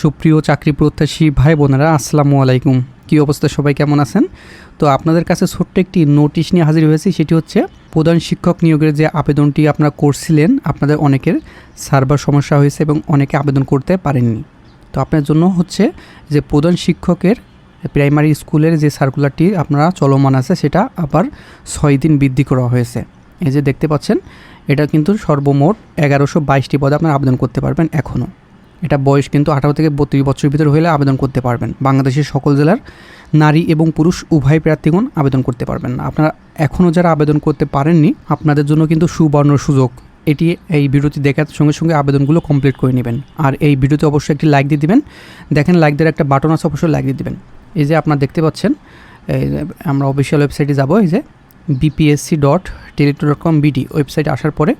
সুপ্রিয় চাকরি প্রত্যাশী ভাই বোনেরা আসসালামু আলাইকুম। কী অবস্থা? সবাই কেমন আছেন? তো আপনাদের কাছে ছোট্ট একটি নোটিশ নিয়ে হাজির হয়েছি, সেটি হচ্ছে প্রধান শিক্ষক নিয়োগের যে আবেদনটি আপনারা করছিলেন, আপনাদের অনেকের সার্ভার সমস্যা হয়েছে এবং অনেকে আবেদন করতে পারেননি। তো আপনার জন্য হচ্ছে যে প্রধান শিক্ষকের প্রাইমারি স্কুলের যে সার্কুলারটি আপনারা চলমান আছে, সেটা আবার ছয় দিন বৃদ্ধি করা হয়েছে। এই যে দেখতে পাচ্ছেন, এটা কিন্তু সর্বমোট এগারোশো বাইশটি পদে আপনারা আবেদন করতে পারবেন এখনও এটা বয়স কিন্তু আঠারো থেকে বত্রিশ বছরের ভিতরে হলে আবেদন করতে পারবেন। বাংলাদেশের সকল জেলার নারী এবং পুরুষ উভয় প্রার্থীগণ আবেদন করতে পারবেন। আপনারা এখনও যারা আবেদন করতে পারেননি, আপনাদের জন্য কিন্তু সুবর্ণ সুযোগ। এটি এই ভিডিওটি দেখার সঙ্গে সঙ্গে আবেদনগুলো কমপ্লিট করে নেবেন। আর এই ভিডিওতে অবশ্যই একটি লাইক দিয়ে দিবেন। দেখেন লাইক দেওয়ার একটা বাটন আছে, অবশ্যই লাইক দিয়ে দিবেন। এই যে আপনারা দেখতে পাচ্ছেন আমরা অফিসিয়াল ওয়েবসাইটে যাব, এই যে BPSC dot teletalk dot com dot BD আসার পরে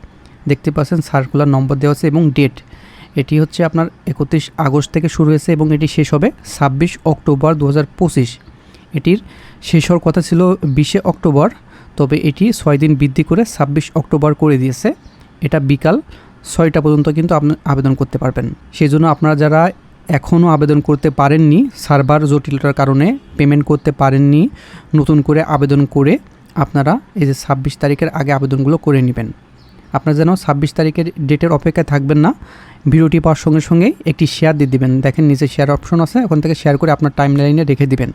দেখতে পাচ্ছেন সার্কুলার নম্বর দেওয়া আছে এবং ডেট এটি হচ্ছে আপনার একত্রিশ আগস্ট থেকে শুরু হয়েছে এবং এটি শেষ হবে ছাব্বিশ অক্টোবর দু হাজার পঁচিশ। এটির শেষ হওয়ার কথা ছিল বিশে অক্টোবর, তবে এটি ছয় দিন বৃদ্ধি করে ছাব্বিশ অক্টোবর করে দিয়েছে। এটা বিকাল ছয়টা পর্যন্ত কিন্তু আপনি, আবেদন করতে পারবেন। সেই জন্য আপনারা যারা এখনও আবেদন করতে পারেননি, সার্ভার জটিলতার কারণে পেমেন্ট করতে পারেননি, নতুন করে আবেদন করে আপনারা এই যে ছাব্বিশ তারিখের আগে আবেদনগুলো করে নেবেন। আপনারা যেন ছাব্বিশ তারিখের ডেটের অপেক্ষায় থাকবেন না। ভিডিওটি পাওয়ার সঙ্গে সঙ্গে একটি শেয়ার দিয়ে দিবেন। দেখেন নিচে শেয়ার অপশন আছে, ওখান থেকে শেয়ার করে আপনার টাইম লাইনে রেখে দিবেন।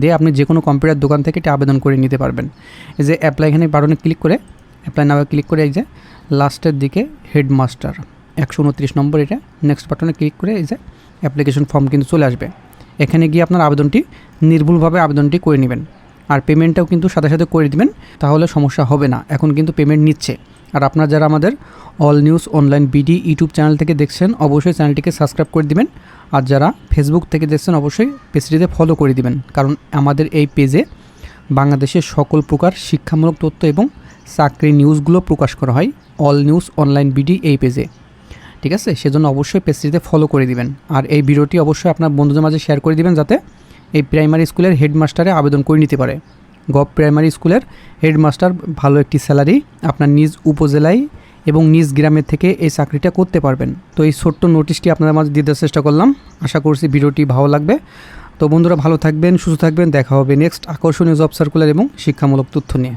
দিয়ে আপনি যে কোনো কম্পিউটার দোকান থেকে এটি আবেদন করে নিতে পারবেন। এই যে অ্যাপ্লাই এখানে বাটনে ক্লিক করে অ্যাপ্লাই নামে ক্লিক করে এই যে লাস্টের দিকে হেডমাস্টার একশো উনত্রিশ নম্বর এটা। নেক্সট বাটনে ক্লিক করে এই যে অ্যাপ্লিকেশন ফর্ম কিন্তু চলে আসবে। এখানে গিয়ে আপনার আবেদনটি নির্ভুলভাবে আবেদনটি করে নেবেন। আর পেমেন্টটাও কিন্তু সাথে সাথে করে দিবেন, তাহলে সমস্যা হবে না। এখন কিন্তু পেমেন্ট নিচ্ছে। আর আপনারা যারা আমাদের all news online BD YouTube channel থেকে দেখছেন, অবশ্যই চ্যানেলটিকে সাবস্ক্রাইব করে দিবেন। আর যারা ফেসবুক থেকে দেখছেন, অবশ্যই পেজটিতে ফলো করে দিবেন। কারণ আমাদের এই পেজে বাংলাদেশের সকল প্রকার শিক্ষামূলক তথ্য এবং চাকরি নিউজগুলো প্রকাশ করা হয় অল নিউজ অনলাইন বিডি এই পেজে ঠিক আছে? সেজন্য অবশ্যই পেজটিতে ফলো করে দিবেন। আর এই ভিডিওটি অবশ্যই আপনার বন্ধুদের মাঝে শেয়ার করে দিবেন যাতে এই প্রাইমারি স্কুলের হেডমাস্টারে আবেদন করে নিতে পারে। গভ প্রাইমারি স্কুলের হেডমাস্টার, ভালো একটি স্যালারি আপনার নিজ উপজেলায় এবং নিজ গ্রামের থেকে এই চাকরিটা করতে পারবেন। তো এই ছোট্ট নোটিশটি আপনাদের মাঝে দিতে চেষ্টা করলাম। আশা করছি ভিডিওটি ভালো লাগবে। তো বন্ধুরা, ভালো থাকবেন, সুস্থ থাকবেন। দেখা হবে নেক্সট আকর্ষণীয় জব সার্কুলার এবং শিক্ষামূলক তথ্য নিয়ে।